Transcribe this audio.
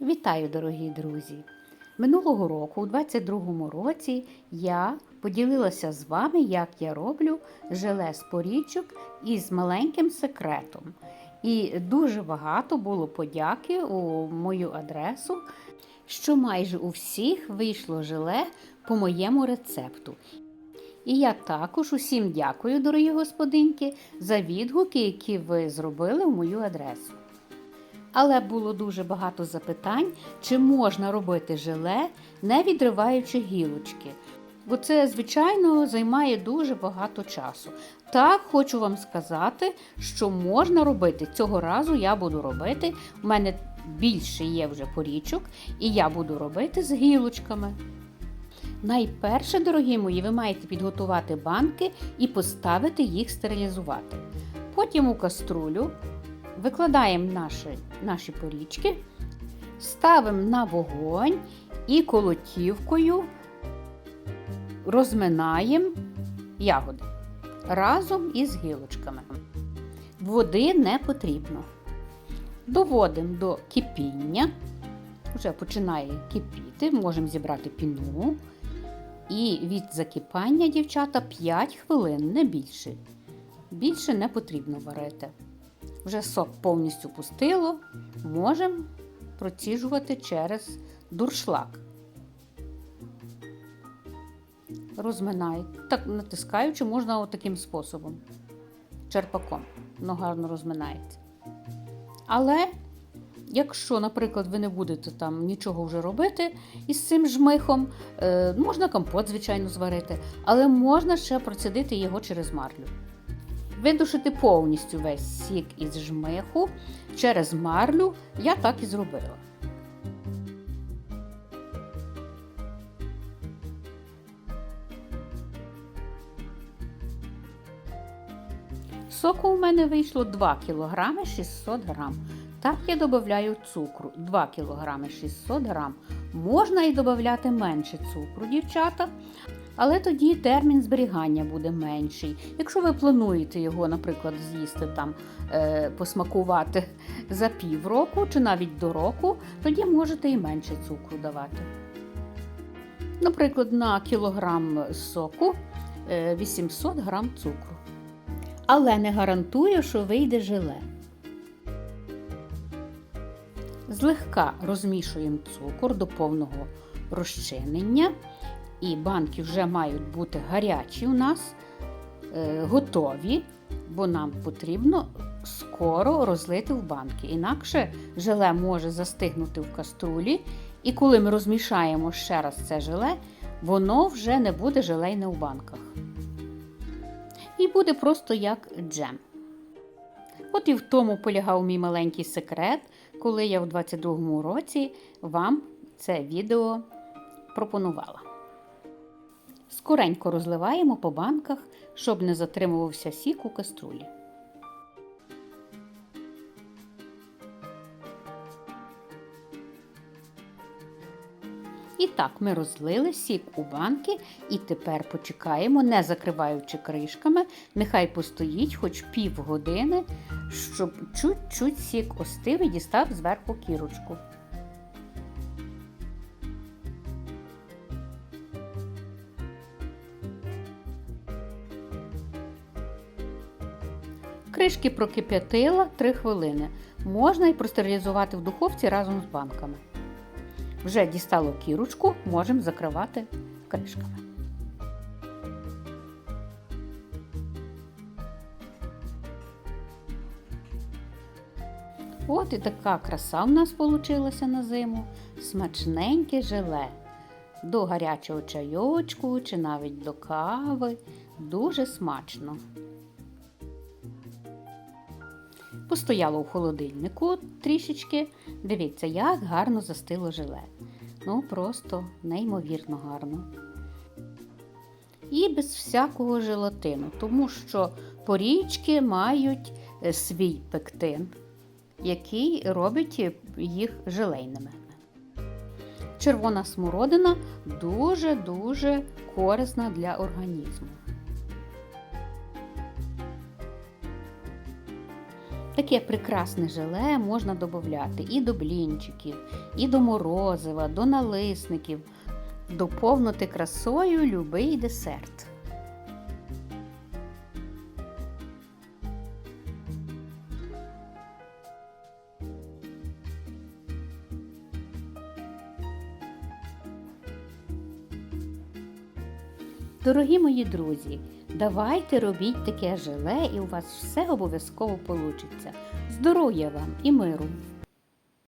Вітаю, дорогі друзі! Минулого року, у 22-му році, я поділилася з вами, як я роблю желе з порічок із маленьким секретом. І дуже багато було подяки у мою адресу, що майже у всіх вийшло желе по моєму рецепту. І я також усім дякую, дорогі господинки, за відгуки, які ви зробили в мою адресу. Але було дуже багато запитань, чи можна робити желе, не відриваючи гілочки. Бо це, звичайно, займає дуже багато часу. Так, хочу вам сказати, що можна робити. Цього разу я буду робити. У мене більше є вже порічок, і я буду робити з гілочками. Найперше, дорогі мої, ви маєте підготувати банки і поставити їх стерилізувати. Потім у каструлю викладаємо наші, наші порічки, ставимо на вогонь і колотівкою розминаємо ягоди разом із гілочками. Води не потрібно. Доводимо до кипіння, вже починає кипіти, можемо зібрати піну. І від закипання, дівчата, 5 хвилин, не більше. Більше не потрібно варити. Вже сок повністю пустило, можемо проціжувати через дуршлаг. Розминаю. Так натискаючи, можна отаким способом. Черпаком. Воно гарно розминається. Але, якщо, наприклад, ви не будете там нічого вже робити із цим жмихом, е, можна компот, звичайно, зварити, але можна ще процідити його через марлю. Видушити повністю весь сік із жмиху через марлю я так і зробила. Соку у мене вийшло 2 кг 600 г. Так я додаю цукру 2 кг 600 г. Можна і додати менше цукру, дівчата. Але тоді термін зберігання буде менший. Якщо ви плануєте його, наприклад, з'їсти там, е, посмакувати за півроку чи навіть до року, тоді можете і менше цукру давати. Наприклад, на кілограм соку е, 800 грам цукру. Але не гарантую, що вийде желе. Злегка розмішуємо цукор до повного розчинення. І банки вже мають бути гарячі у нас, е, готові, бо нам потрібно скоро розлити в банки. Інакше желе може застигнути в каструлі, і коли ми розмішаємо ще раз це желе, воно вже не буде желейне в банках. І буде просто як джем. От і в тому полягав мій маленький секрет, коли я в 22-му році вам це відео пропонувала. Скоренько розливаємо по банках, щоб не затримувався сік у каструлі. І так, ми розлили сік у банки і тепер почекаємо, не закриваючи кришками, нехай постоїть хоч півгодини, щоб чуть-чуть сік остив і дістав зверху кірочку. Кришки прокип'ятила 3 хвилини. Можна і простерилізувати в духовці разом з банками. Вже дістало кірочку, можемо закривати кришками. От і така краса в нас вийшла на зиму. Смачненьке желе. До гарячого чайочку чи навіть до кави. Дуже смачно. Постояло в холодильнику трішечки. Дивіться, як гарно застило желе. Ну, просто неймовірно гарно. І без всякого желатину, тому що порічки мають е, свій пектин, який робить їх желейними. Червона смородина дуже-дуже корисна для організму. Таке прекрасне желе можна додати і до блінчиків, і до морозива, до налисників, доповнити красою любий десерт. Дорогі мої друзі, давайте робіть таке желе і у вас все обов'язково вийде. Здоров'я вам і миру!